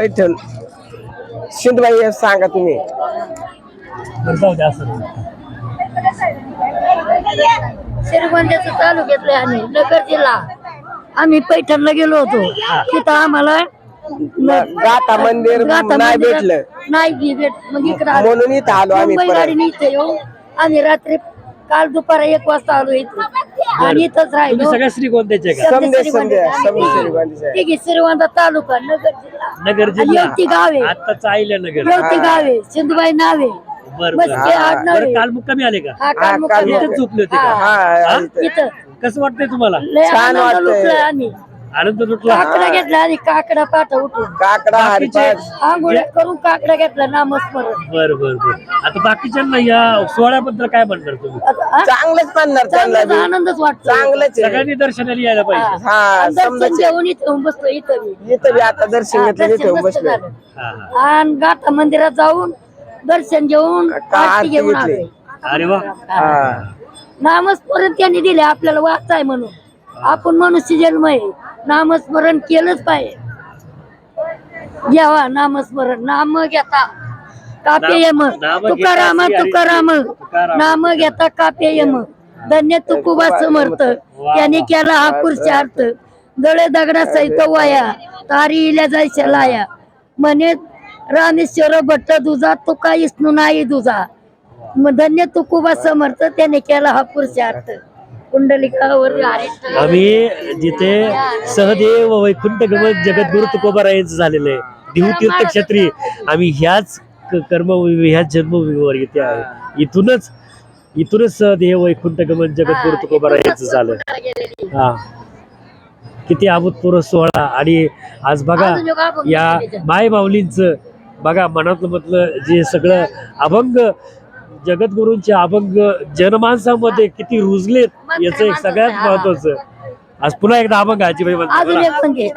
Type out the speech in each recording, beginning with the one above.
पैठण शिंदबाई सांगा तुम्ही. तालुक्यातले आम्ही नगर जिल्हा. आम्ही पैठणला गेलो होतो. तिथं आम्हाला गाथा मंदिर गाथा नाही मंदिरात भेटलं. नाही भेट मग इकडे आलो. म्हणून इथं आलो आम्ही मुंबई परत. गाडीने इथे येऊ आम्ही रात्री काल दुपारा एक वाजता आलो इथे आणि इथंच राहिलो. सगळ्या श्रीगोंद्याचे का. ठीक आहे. श्रीगोंदा तालुका नगर जिल्हा. नगर आणि जिल्हा. येवती गावे आत्ताच आईल्या नगर. येवती गावे सिंधुबाई नावे बरं बस बरं. ते आडनाव बरं आहे. काल मुक्कामी आले का? हा हा, काल काल मुक्कामी इथेच. झोपले होते का? हा हा? इथं. इथं कसं वाटतंय तुम्हाला? लय छान आनंद वाटतंय. आम्ही. आनंद लुटला. काकडा घेतला आणि काकडा पाठ उठून. काकडा बाकीचे- हरिपाठ आंघोळ्या करून काकडा घेतला नामस्मरण. बर बर बर. आता बाकीच्यांना या सोहळ्याबद्दल काय म्हणणार तुम्ही? आता, हा? चांगलंच म्हणणार त्यांना चांगलाच बी. आनंदच वाटतो चांगलंच आहे. सगळ्यांनी दर्शनाला यायला पाहिजे. हा. आणि दर्शन समजायचे घेऊन इथं येऊन बसतो इथं मी इथं बी आता दर्शन हा, घेतलं दर्शन इथं मस्त बसलो. झालं. हा, हा. आणि गाथा मंदिरात जाऊन दर्शन घेऊन का आरती आरती घेऊन घेतली. आलोय. अरे वा. हा. नामस्मरण त्यांनी दिले आपल्याला वाचाय म्हणून. आपण मनुष्य जन्म आहे. नामस्मरण केलंच पाहिजे. घ्यावा नामस्मरण नाम घेता. कापे तुकाराम तुकाराम. नाम घेता कापे यम धन्य तुकुबा समर्थ. त्यांनी केला हा पुरुषार्थ. दळे दगडा सहित वाया. तारी इल्या जायच्या लाया म्हणे रामेश्वर भट्ट दुजा तुका इष्णू नाही दुजा धन्य तुकुबा समर्थ त्याने केला हा पुरुषार्थ. कुंडलिकावर आम्ही जिथे सहदेव वैकुंठ गमन जगद्गुरु तुकोबारायांचं झालेलं आहे. देहू तीर्थक्षेत्री आम्ही ह्याच क- कर्मभूमी ह्याच जन्मभूमीवर इथे आहे. इथूनच इथूनच सहदेव वैकुंठ गमन जगद्गुरु तुकोबारायांचं झालं. हा. किती अभूतपूर्व सोहळा. आणि आज बघा या. माय माऊलींचं बघा मनातलं मधलं जे सगळं अभंग जगद्गुरूंचे अभंग जनमानसामध्ये किती रुजलेत याचं एक सगळ्यात महत्वाचं आज पुन्हा एकदा अभंग आजीबाई म्हणतात. अजून. एक म्हणजे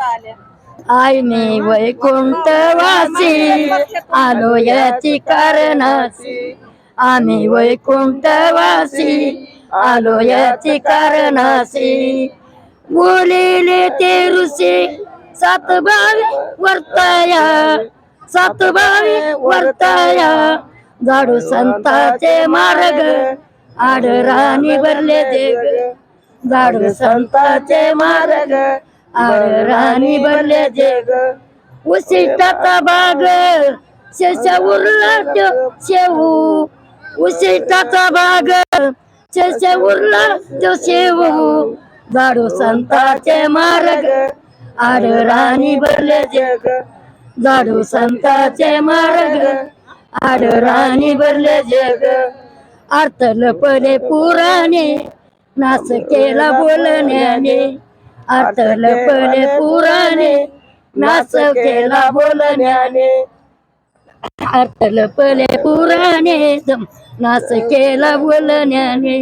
आय मी वैकुंठवासी आलो याची कारणासी. आम्ही वैकुंठवासी आलो याची कारणासी. बोलिले ते ऋषी सात बावी वर्ताया. सात बावी वर्ताया. झाडू संताचे मार्ग आडराणी भरले देग. झाडू संताचे मार्ग आडराणी भरले देग. उशिष्टाचा बाग शेष उरला त्यो शेवू उशिष्टाचा बाग शेष उरला त्यो शेवू. झाडू संताचे मार्ग आडराणी भरले देग. झाडू संताचे मार्ग आडराणी भरले जग. अर्थ पले पुराणे नाच केला बोलण्याने. अर्थ पले पुराणे नाच केला बोलण्याने. अर्थ पले पुराणे नाच केला बोलण्याने.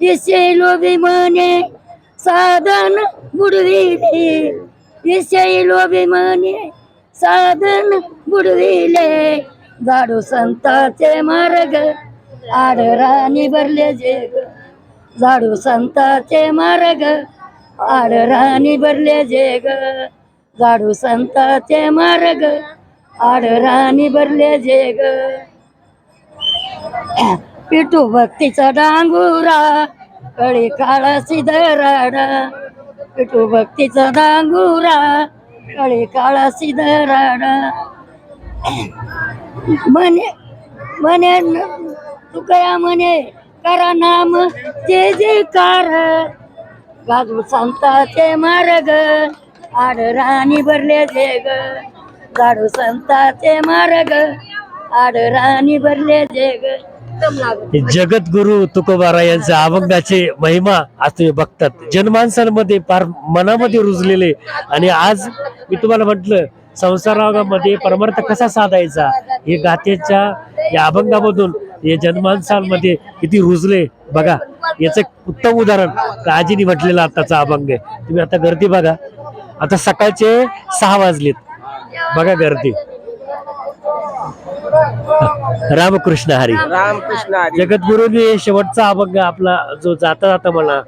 इसे लोभी म्हणे साधन बुडविले. इसे लोभी म्हणे साधन बुडविले. झाडू संताचे मार्ग. आडराणी भरले जग झाडू संताचे मार्ग. आडराणी भरले जग झाडू संताचे मार्ग. आडराणी भरले जग पिटू भक्तीचा डांगुरा. कळी काळा सिधराडा. पिटू भक्तीचा डांगुरा. कळी काळा सिधराडा. म्हणे म्हणे तुकया म्हणे करा नाम जे जे कार. गाजू संताचे मार्ग आड राणी भरले जेग. गाडू संताचे मार्ग आड राणी भरले जे ग जगद्गुरु तुकोबारा यांचा अभंगाचे महिमा आज तुम्ही बघतात. जनमानसांमध्ये फार मनामध्ये रुजलेले. आणि आज मी तुम्हाला म्हटलं संसारामध्ये परमार्थ कसा साधायचा? हे गाथेच्या या अभंगामधून हे जनमानसांमध्ये किती रुजले. बघा याचं एक उत्तम उदाहरण आजीनी म्हटलेलं आताचा अभंग आहे. तुम्ही आता गर्दी बघा. आता सकाळचे सहा वाजलेत. बघा गर्दी. रामकृष्ण हरी. रामकृष्ण जगद्गुरूने शेवटचा अभंग आपला जो जाता जाता म्हणा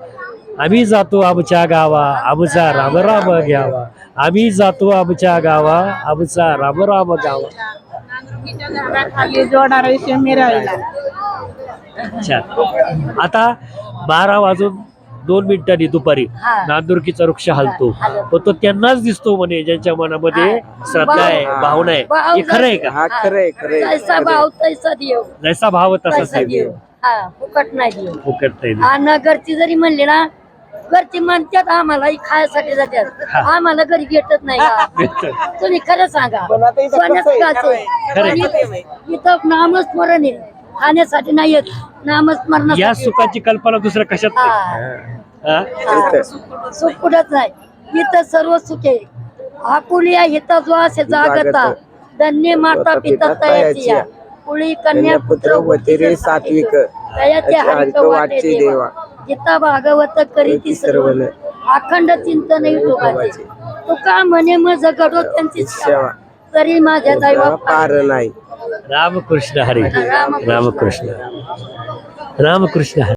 आम्ही जातो आमच्या गावा आमचा राम राम घ्यावा. आम्ही जातो आमच्या गावा आमचा राम राम गावा खाली जोडणार मिरवायला अच्छा. आता बारा वाजून दोन मिनिटांनी दुपारी हा. नांदुरकीचा वृक्ष हलतो. पण तो त्यांनाच दिसतो म्हणे ज्यांच्या मनामध्ये श्रद्धा आहे भावना आहे. हे खरं आहे का? हा खरंय जैसा भाव तैसा देव. जैसा भाव तसा तैसा देव. हा फुकट नाही देव. फुकट नाही आणि घरची जरी म्हणली ना घरची म्हणतात आम्हाला ही खायसाठी जातात. आम्हाला घरी भेटत नाही का? तुम्ही खरं सांगा. इथं नामस्मरण आहे. खाण्यासाठी नाही येत या नामस्मरणासाठी सुखाची कल्पना दुसऱ्या कशात. सुख कुठंच नाही. इथं सर्व सुख आहे. आपुलिया हिता जो असे जागता धन्य माता पिता तयाची या. कुळी कन्या पुत्र होते रे सात्विक. तयाचे हरिक वाटे देवा. गीता भागवत करीती सर्व अखंड चिंतन तुकाचे तुका म्हणे मग जगडो त्यांची सेवा. तरी माझ्या दैवा पार नाही. रामकृष्ण हरी. रामकृष्ण. रामकृष्ण हरी.